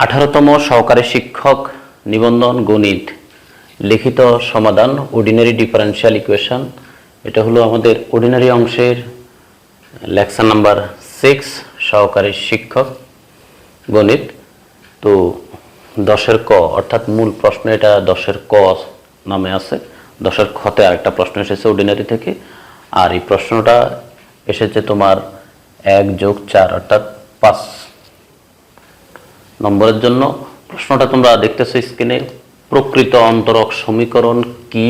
আঠারোতম সহকারী শিক্ষক নিবন্ধন গণিত। লিখিত সমাধান অর্ডিনারি ডিফারেন্সিয়াল ইকুয়েশন এটা হলো আমাদের অর্ডিনারি অংশের লেকচার নাম্বার সিক্স সহকারী শিক্ষক গণিত। তো দশের ক, অর্থাৎ মূল প্রশ্ন এটা দশের ক নামে আছে। দশের খতে আরেকটা প্রশ্ন এসেছে অর্ডিনারি থেকে। আর এই প্রশ্নটা এসেছে তোমার এক যোগ চার, অর্থাৎ পাঁচ। নম্বরের জন্য প্রশ্নটা তোমরা দেখতেছো স্ক্রিনে, প্রকৃত অন্তরক সমীকরণ কি?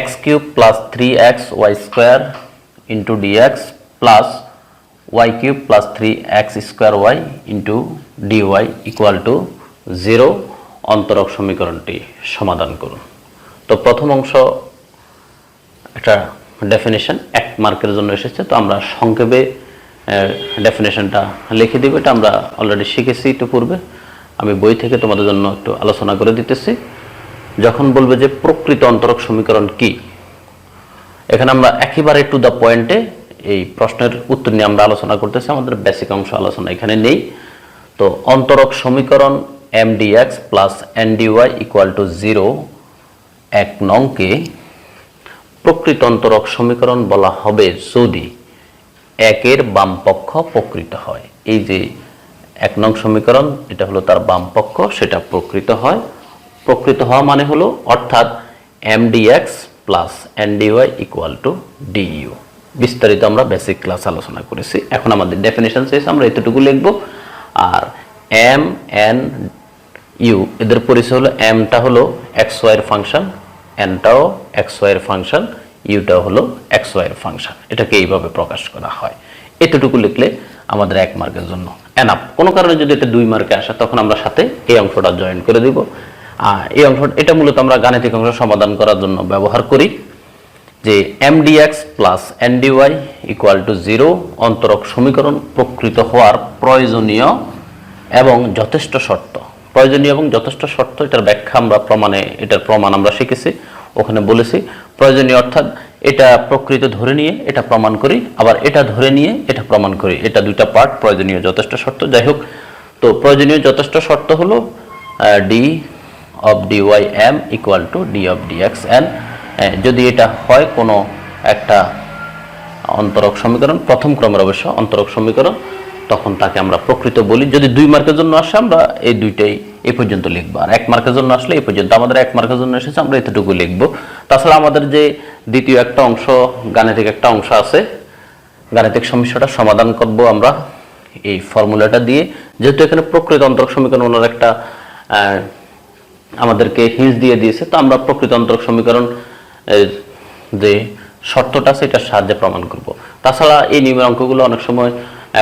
X cube plus three x y square into dx plus y cube plus three x square y into dy equal to zero অন্তরক সমীকরণটি সমাধান করুন। তো প্রথম অংশ, একটা ডেফিনেশন এক মার্কের জন্য এসেছে, তো আমরা সংক্ষেপে ডেফিনেশনটা লিখে দিব। এটা আমরা অলরেডি শিখেছি একটু পূর্বে। আমি বই থেকে তোমাদের জন্য একটু আলোচনা করে দিতেছি। যখন বলবে যে প্রকৃত অন্তরক সমীকরণ কি? এখানে আমরা একেবারে টু দ্য পয়েন্টে এই প্রশ্নের উত্তর নিয়ে আমরা আলোচনা করতেছি। আমাদের বেসিক অংশ আলোচনা এখানে নেই। তো অন্তরক সমীকরণ M dx plus N dy equal to zero এক নংকে প্রকৃত অন্তরক সমীকরণ বলা হবে যদি একের বাম পক্ষ প্রকৃত হয়। এই যে এক নং সমীকরণ, এটা হলো তার বাম পক্ষ সেটা প্রকৃত হয়। প্রকৃত হওয়া মানে হলো, অর্থাৎ M dx plus N dy equal to du বিস্তারিত আমরা বেসিক ক্লাস আলোচনা করেছি। এখন আমাদের ডেফিনেশন শেষ, আমরা এতটুকু লিখব। আর এম, এন, ইউ, এদের পরিচয় হলো, এমটা হলো এক্স ওয়াইয়ের ফাংশন, এনটাও এক্স ওয়াইয়ের ফাংশন। ইউটা হলো এক্স ওয়াইয়ের ফাংশন। এটাকে এইভাবে প্রকাশ করা হয়। এতটুকু লিখলে আমাদের এক মার্কের জন্য এনাপ কোনো কারণে যদি এটা দুই মার্কে আসে, তখন আমরা সাথে এই অংশটা জয়েন করে দিব। এই অংশ, এটা মূলত আমরা গাণিতিক অংশ সমাধান করার জন্য ব্যবহার করি। যে M dx plus N dy equal to zero অন্তরক সমীকরণ প্রকৃত হওয়ার প্রয়োজনীয় এবং যথেষ্ট শর্ত। প্রয়োজনীয় এবং যথেষ্ট শর্ত, এটার ব্যাখ্যা আমরা প্রমাণে, এটার প্রমাণ আমরা শিখেছি। ওখানে বলেছি, প্রয়োজনীয় অর্থাৎ এটা প্রকৃত ধরে নিয়ে এটা প্রমাণ করি, আবার এটা ধরে নিয়ে এটা প্রমাণ করি। এটা দুইটা পার্ট প্রয়োজনীয় যথেষ্ট শর্ত। যাই হোক, তো প্রয়োজনীয় যথেষ্ট শর্ত হলো d of d y M equal to d of d x N যদি এটা হয় কোনো একটা অন্তরক সমীকরণ, প্রথম ক্রমের অবশ্য অন্তরক সমীকরণ, তখন তাকে আমরা প্রকৃত বলি। যদি দুই মার্কের জন্য আসে, আমরা এই দুইটাই এই পর্যন্ত লিখব। আর এক মার্কের জন্য আসলে এই পর্যন্ত আমাদের এক মার্কের জন্য এসেছে, আমরা এতটুকু লিখব। তাছাড়া আমাদের যে দ্বিতীয় একটা অংশ, গাণিতিক একটা অংশ আছে, গাণিতিক সমস্যাটা সমাধান করব আমরা এই ফর্মুলাটা দিয়ে। যেহেতু এখানে প্রকৃত অন্তরক সমীকরণ ওনার একটা আমাদেরকে হিন্স দিয়ে দিয়েছে, তো আমরা প্রকৃত অন্তরক সমীকরণ যে শর্তটা আছে এটার সাহায্যে প্রমাণ করব। তাছাড়া এই নিয়মের অঙ্কগুলো অনেক সময়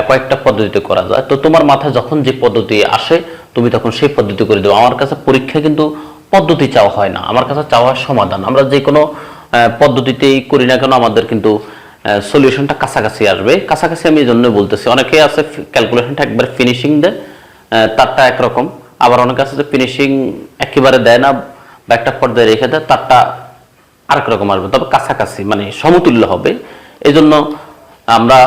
কয়েকটা পদ্ধতিতে করা যায়। তো তোমার মাথায় যখন যে পদ্ধতি আসে তুমি তখন সেই পদ্ধতি করে দেবো আমার কাছে পরীক্ষা কিন্তু পদ্ধতি চাওয়া হয় না। আমার কাছে চাওয়া সমাধান। আমরা যে কোনো পদ্ধতিতেই করি না কেন আমাদের কিন্তু সলিউশনটা কাছাকাছি আসবে। কাছাকাছি আমি এই জন্য বলতেছি অনেকে আছে ক্যালকুলেশনটা একবার ফিনিশিং দেয় তারটা একরকম। আবার অনেকে আছে যে ফিনিশিং একেবারে দেয় না, বা একটা পর্যায়ে রেখে দেয়, তারটা আরেক রকম আসবে। তবে কাছাকাছি মানে সমতুল্য হবে। এই জন্য আমরা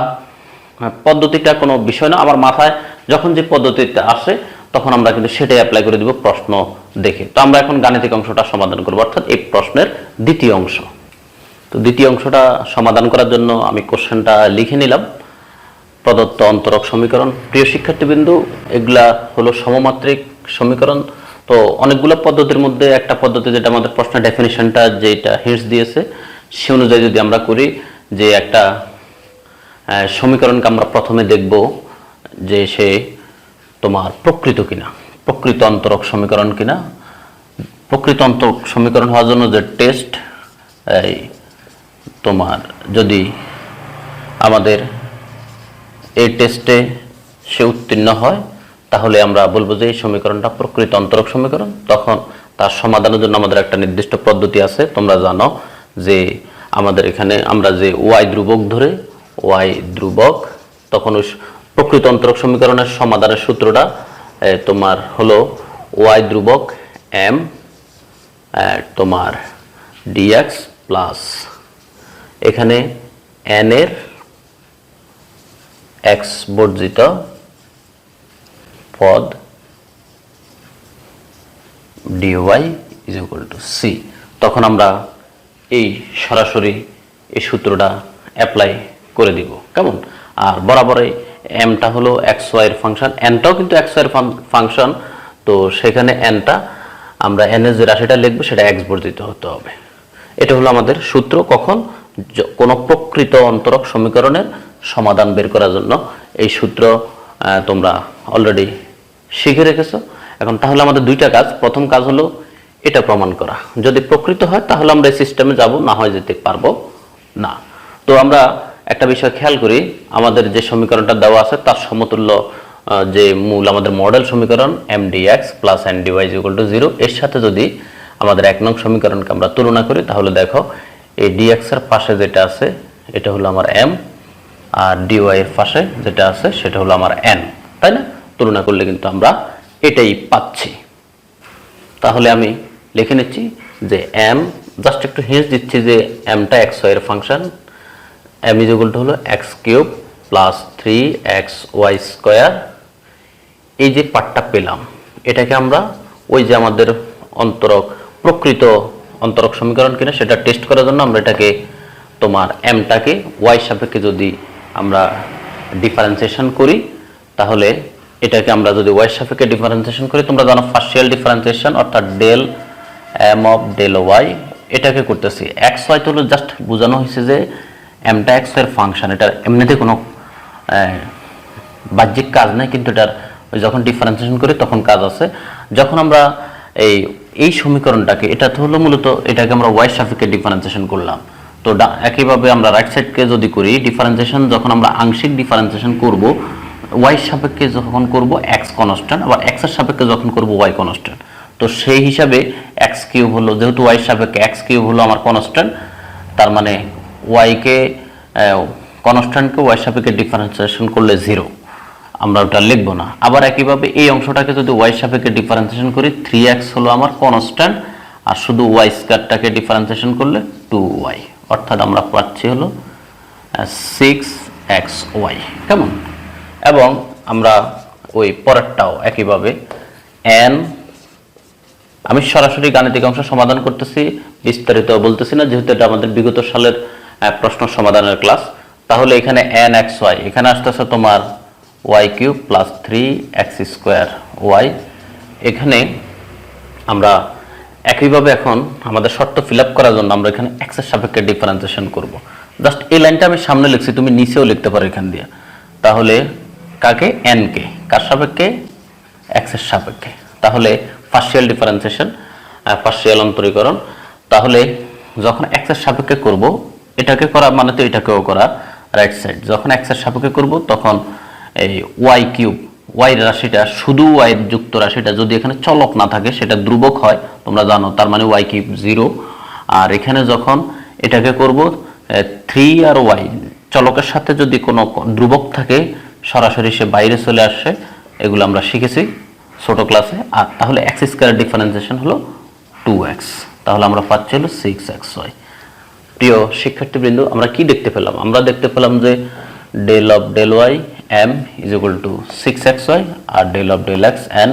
পদ্ধতিটা কোনো বিষয় না। আমার মাথায় যখন যে পদ্ধতিটা আসে তখন আমরা কিন্তু সেটাই অ্যাপ্লাই করে দিব প্রশ্ন দেখে। তো আমরা এখন গাণিতিক অংশটা সমাধান করব, অর্থাৎ এই প্রশ্নের দ্বিতীয় অংশ। তো দ্বিতীয় অংশটা সমাধান করার জন্য আমি কোশ্চেনটা লিখে নিলাম। প্রদত্ত অন্তরক সমীকরণ। প্রিয় শিক্ষার্থীবৃন্দু, এগুলা হলো সমমাত্রিক সমীকরণ। তো অনেকগুলো পদ্ধতির মধ্যে একটা পদ্ধতি যেটা আমাদের প্রশ্নের ডেফিনেশনটা যেটা হিন্টস দিয়েছে, সে অনুযায়ী যদি আমরা করি যে একটা সমীকরণকে আমরা প্রথমে দেখব যে সে তোমার প্রকৃত কিনা? প্রকৃত অন্তরক সমীকরণ কিনা? প্রকৃত অন্তরক সমীকরণ হওয়ার জন্য যে টেস্ট এই তোমার যদি আমাদের এই টেস্টে সে উত্তীর্ণ হয়, তাহলে আমরা বলব যে এই সমীকরণটা প্রকৃত অন্তরক সমীকরণ। তখন তার সমাধানের জন্য আমাদের একটা নির্দিষ্ট পদ্ধতি আছে। তোমরা জানো যে আমাদের এখানে আমরা যে ওয়াই ধ্রুবক ধরে ওয়াই ধ্রুবক, তখন প্রকৃত অন্তরক সমীকরণের সমাধানের সূত্রটা তোমার হলো ওয়াই ধ্রুবক এম তোমার ডিএক্স প্লাস এখানে এন এর এক্স বর্জিত পদ dy is equal to C তখন আমরা এই সরাসরি এই সূত্রটা অ্যাপ্লাই করে দিব। কেমন? আর বরাবরই এমটা হলো এক্স ওয়াইয়ের ফাংশন এনটাও কিন্তু এক্স ওয়াইয়ের ফাংশন তো সেখানে এনটা আমরা এনের যে রাশিটা লিখব সেটা এক্স বর্ধিত হতে হবে। এটা হলো আমাদের সূত্র, কখন কোনো প্রকৃত অন্তরক সমীকরণের সমাধান বের করার জন্য। এই সূত্র তোমরা অলরেডি শিখে রেখেছো। এখন তাহলে আমাদের দুইটা কাজ। প্রথম কাজ হলো এটা প্রমাণ করা। যদি প্রকৃত হয়, তাহলে আমরা এই সিস্টেমে যাব, না হয় যেতে পারব না। তো আমরা একটা বিষয় খেয়াল করি, আমাদের যে সমীকরণটা দেওয়া আছে তার সমতুল্য যে মূল আমাদের মডেল সমীকরণ M d x plus N d y equal to zero এর সাথে যদি আমাদের এক নং সমীকরণকে আমরা তুলনা করি, তাহলে দেখো এই ডিএক্স এর পাশে যেটা আছে, এটা হলো আমার এম আর ডিওয়াই এর পাশে যেটা আছে, সেটা হলো আমার এন তাই না? তুলনা করলে কিন্তু আমরা এটাই পাচ্ছি। তাহলে আমি লিখে নিচ্ছি যে এম জাস্ট একটু হিন্স দিচ্ছি যে এমটা এক্সের function M is equal to হলো x cube plus three x y square এই যে পার্টটা পেলাম, এটাকে আমরা ওই যে আমাদের অন্তরক, প্রকৃত অন্তরক সমীকরণ কিনা সেটা টেস্ট করার জন্য আমরা এটাকে তোমার এমটাকে ওয়াই সাপেক্ষে যদি আমরা ডিফারেন্সিয়েশন করি, তাহলে এটাকে আমরা যদি ওয়াই সাপেক্ষে ডিফারেন্সিয়েশন করি, তোমরা জানো পার্শিয়াল ডিফারেন্সিয়েশন অর্থাৎ del M of del y এটাকে করতেছি। এক্স ওয়াই তো হলো জাস্ট বোঝানো হয়েছে যে এমটা এক্সের ফাংশন এটার এমনিতে কোনো বাহ্যিক কাজ নেই, কিন্তু এটার যখন ডিফারেন্সিয়েশন করি, তখন কাজ আছে। যখন আমরা এই এই সমীকরণটাকে, এটা তো হলো মূলত, এটাকে আমরা ওয়াই সাপেক্ষে ডিফারেন্সিয়েশন করলাম। তো একইভাবে আমরা রাইট সাইডকে যদি করি ডিফারেন্সিয়েশন যখন আমরা আংশিক ডিফারেন্সিয়েশন করব ওয়াই সাপেক্ষে যখন করব এক্স কনস্ট্যান্ট আবার এক্সের সাপেক্ষে যখন করব ওয়াই কনস্ট্যান্ট তো সেই হিসাবে এক্স কিউব হলো, যেহেতু ওয়াই সাপেক্ষে এক্স কিউব হলো আমার কনস্ট্যান্ট তার মানে ওয়াইকে কনস্ট্যান্টকে ওয়াই সাপেক্ষে ডিফারেন্সিয়েশন করলে জিরো আমরা ওটা লিখব না। আবার একইভাবে এই অংশটাকে যদি ওয়াই সাপেক্ষে ডিফারেন্সিয়েশন করি থ্রি এক্স হলো আমার কনস্ট্যান্ট আর শুধু ওয়াই স্কোয়ারটাকে ডিফারেন্সিয়েশন করলে টু ওয়াই অর্থাৎ আমরা পাচ্ছি হলো সিক্স এক্স ওয়াই কেমন? এবং আমরা ওই পরেরটাও একইভাবে এন আমি সরাসরি গাণিতিক অংশ সমাধান করতেছি, বিস্তারিত বলতেছি না, যেহেতু এটা আমাদের বিগত সালের প্রশ্ন সমাধানের ক্লাস তাহলে এখানে এন এক্স ওয়াই এখানে আসতেছে তোমার y cube plus three x square y এখানে আমরা একইভাবে এখন আমাদের শর্ত ফিল করার জন্য আমরা এখানে এক্সের সাপেক্ষে ডিফারেন্সিয়েশন করব। জাস্ট এই লাইনটা আমি সামনে লিখছি, তুমি নিচেও লিখতে পারো এখান দিয়ে। তাহলে কাকে? N K. কার সাপেক্ষে? এক্সের সাপেক্ষে। তাহলে পার্শিয়াল ডিফারেন্সিয়েশন পার্শিয়াল অন্তরীকরণ। তাহলে যখন এক্সের সাপেক্ষে করব এটাকে করা মানে তো এটাকেও করা রাইট সাইড যখন এক্সের সাপেক্ষে করব, তখন এই ওয়াই কিউব ওয়াই রাশিটা শুধু ওয়াই যুক্ত রাশিটা যদি এখানে চলক না থাকে, সেটা ধ্রুবক হয়, তোমরা জানো, তার মানে ওয়াই কিউব জিরো আর এখানে যখন এটাকে করব থ্রি আর ওয়াই চলকের সাথে যদি কোনো ধ্রুবক থাকে, সরাসরি সে বাইরে চলে আসে, এগুলো আমরা শিখেছি ছোট ক্লাসে আর তাহলে এক্স স্কোয়ার ডিফারেন্সিয়েশন হলো টু এক্স তাহলে আমরা পাচ্ছি হলো সিক্স এক্স ওয়াই প্রিয় শিক্ষার্থীবৃন্দ, আমরা কি দেখতে পেলাম? আমরা দেখতে পেলাম যে del of del y M is equal to six x y R del of del x N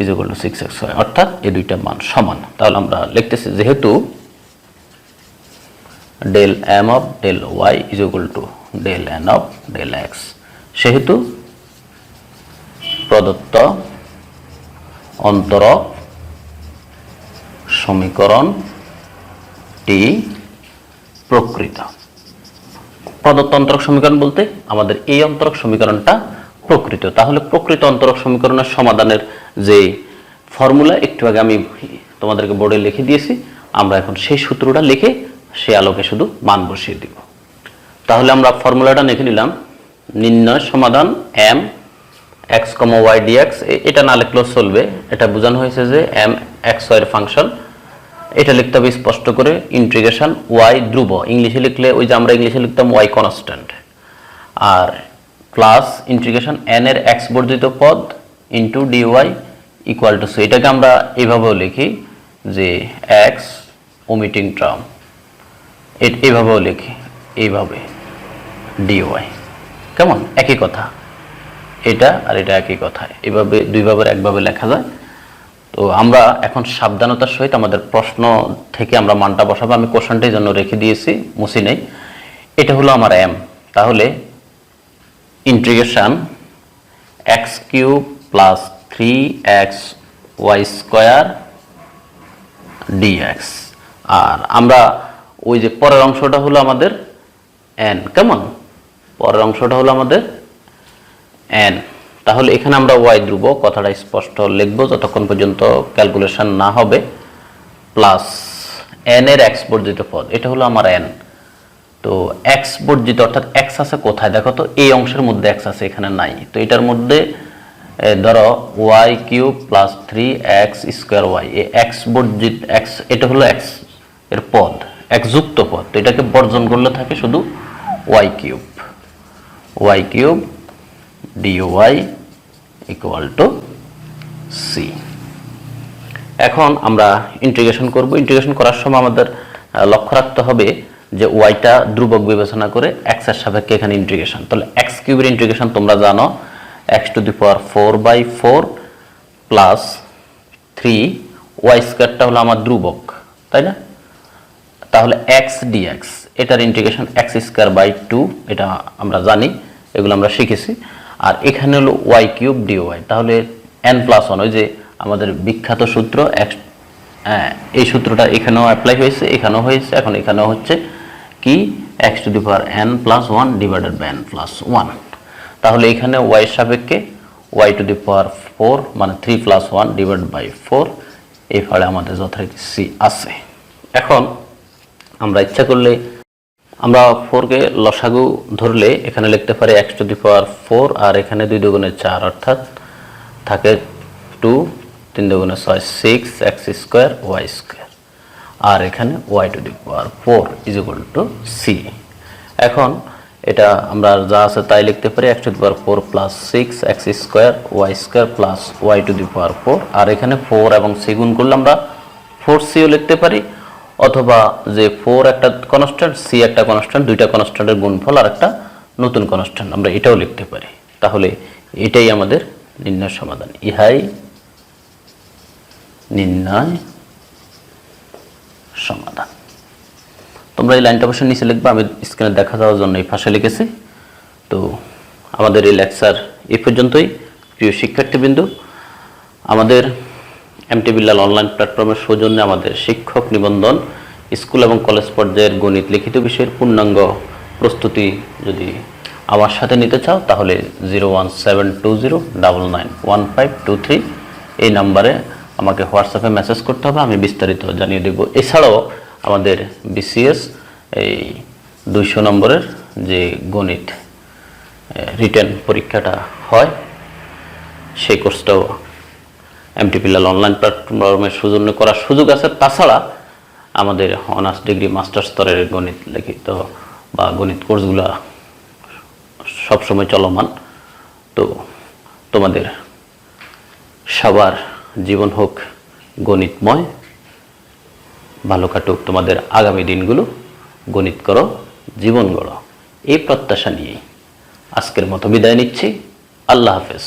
is equal to six x y অর্থাৎ এই দুইটা মান সমান। তাহলে আমরা লিখতেছি, যেহেতু del M of del y is equal to del N of del x সেহেতু প্রদত্ত অন্তরক সমীকরণটি প্রকৃত। প্রদত্ত অন্তরক সমীকরণ বলতে আমাদের এই অন্তরক সমীকরণটা প্রকৃত। তাহলে প্রকৃত অন্তরক সমীকরণের সমাধানের যে ফর্মুলা, একটু আগে আমি তোমাদেরকে বোর্ডে লিখে দিয়েছি, আমরা এখন সেই সূত্রটা লিখে সে আলোকে শুধু মান বসিয়ে দিব। তাহলে আমরা ফর্মুলাটা লিখে নিলাম, নির্ণয় সমাধান M x comma y dx এটা না লিখলেও চলবে। এটা বোঝানো হয়েছে যে এম এক্স ওয়াই এর ফাংশন এটা লিখতে হবে স্পষ্ট করে ইন্টিগ্রেশন ওয়াই ধ্রুব। ইংলিশে লিখলে ওই যে আমরা ইংলিশে লিখতাম ওয়াই কনস্ট্যান্ট আর প্লাস ইন্টিগ্রেশন এন এর এক্স বর্ধিত পদ into dy equal to C এটাকে আমরা এইভাবেও লিখি যে এক্স ওমিটিং টার্ম এইভাবেও লিখি, এইভাবে ডিওয়াই কেমন? একই কথা। এটা আর এটা একই কথা। এভাবে, দুইভাবে একভাবে লেখা যায়। তো আমরা এখন সাবধানতার সহিত আমাদের প্রশ্ন থেকে আমরা মানটা বসাবো। আমি কোশ্চেনটাই জন্য রেখে দিয়েছি, মুছি নেই। এটা হলো আমার এম তাহলে integration x cube plus three x y square dx আর আমরা ওই যে পরের অংশটা হলো আমাদের এন কেমন? পরের অংশটা হলো আমাদের এন তাহলে এখানে আমরা ওয়াই ধ্রুব, কথাটা স্পষ্ট লিখব যতক্ষণ পর্যন্ত ক্যালকুলেশন না হবে প্লাস এন এর এক্স বর্জিত পদ। এটা হলো আমার এন তো এক্স বর্জিত অর্থাৎ এক্স আছে কোথায়? দেখো তো, এই অংশের মধ্যে এক্স আছে, এখানে নাই। তো এটার মধ্যে ধরো y cube plus three x square y x বর্জিত x এটা হলো এক্সের পদ এক্স যুক্ত পদ। তো এটাকে বর্জন করলে থাকে শুধু y cube. Y cube dy equal to C এখন আমরা ইন্টিগ্রেশন করব। ইন্টিগ্রেশন করার সময় আমাদের লক্ষ্য রাখতে হবে যে ওয়াইটা ধ্রুবক বিবেচনা করে এক্সের সাপেক্ষে এখানে ইন্টিগ্রেশন তাহলে এক্স কিউবের ইন্টিগ্রেশন তোমরা জানো x to the power four by four plus three y স্কোয়ারটা হলো আমার ধ্রুবক, তাই না? তাহলে এক্স ডিএক্স এটার integration x square by two এটা আমরা জানি, এগুলো আমরা শিখেছি। আর এখানে হলো ওয়াই কিউব ডিওয়াই তাহলে এন প্লাস ওয়ান ওই যে আমাদের বিখ্যাত সূত্র এক্স হ্যাঁ, এই সূত্রটা এখানেও অ্যাপ্লাই হয়েছে এখানেও হয়েছে এখন এখানেও হচ্ছে কি? X to the power n plus one divided by n plus one তাহলে এখানে ওয়াই সাপেক্ষে y to the power four মানে three plus one divide by four এই ফলে আমাদের যথারীতি সি আছে। এখন আমরা ইচ্ছা করলে আমরা ফোরকে লসাগু ধরলে এখানে লিখতে পারি x to the power four আর এখানে দুই দুগুণে চার, অর্থাৎ থাকে টু তিন দুগুণে ছয় six x square y square আর এখানে y to the power four is equal to C এখন এটা আমরা যা আছে তাই লিখতে পারি x to the power four plus six x square y square plus y to the power four আর এখানে ফোর এবং সি গুণ করলে আমরা ফোর সিও লিখতে পারি। অথবা যে ফোর একটা কনস্ট্যান্ট সি একটা কনস্ট্যান্ট দুইটা কনস্ট্যান্টের গুণফল আর একটা নতুন কনস্ট্যান্ট আমরা এটাও লিখতে পারি। তাহলে এটাই আমাদের নির্ণয় সমাধান। ইহাই নির্ণয় সমাধান। তোমরা এই লাইনটা অবশ্যই নিচে লিখবে, আমি স্ক্রিনে দেখা যাওয়ার জন্য এই ভাষায় লিখেছি। তো আমাদের এই লেকচার এই পর্যন্তই। প্রিয় শিক্ষার্থীবৃন্দ, আমাদের এমটি বিল্লাল অনলাইন প্ল্যাটফর্মের সৌজন্যে আমাদের শিক্ষক নিবন্ধন, স্কুল এবং কলেজ পর্যায়ের গণিত লিখিত বিষয়ের পূর্ণাঙ্গ প্রস্তুতি যদি আমার সাথে নিতে চাও, তাহলে zero one seven two zero double nine one five two three এই নাম্বারে আমাকে হোয়াটসঅ্যাপে মেসেজ করতে হবে, আমি বিস্তারিত জানিয়ে দেব। এছাড়াও আমাদের বিসিএস এই দুইশো নম্বরের যে গণিত রিটেন পরীক্ষাটা হয়, সেই কোর্সটাও এমটি পিলাল অনলাইন প্ল্যাটফর্মের সৌজন্য করার সুযোগ আছে। তাছাড়া আমাদের অনার্স ডিগ্রি মাস্টার স্তরের গণিত লিখিত বা গণিত কোর্সগুলো সবসময় চলমান। তো তোমাদের সবার জীবন হোক গণিতময়, ভালো কাটুক। তোমাদের আগামী দিনগুলো গণিত করো, জীবন গড়ো। এই প্রত্যাশা নিয়েই আজকের মতো বিদায় নিচ্ছি। আল্লাহ হাফেজ।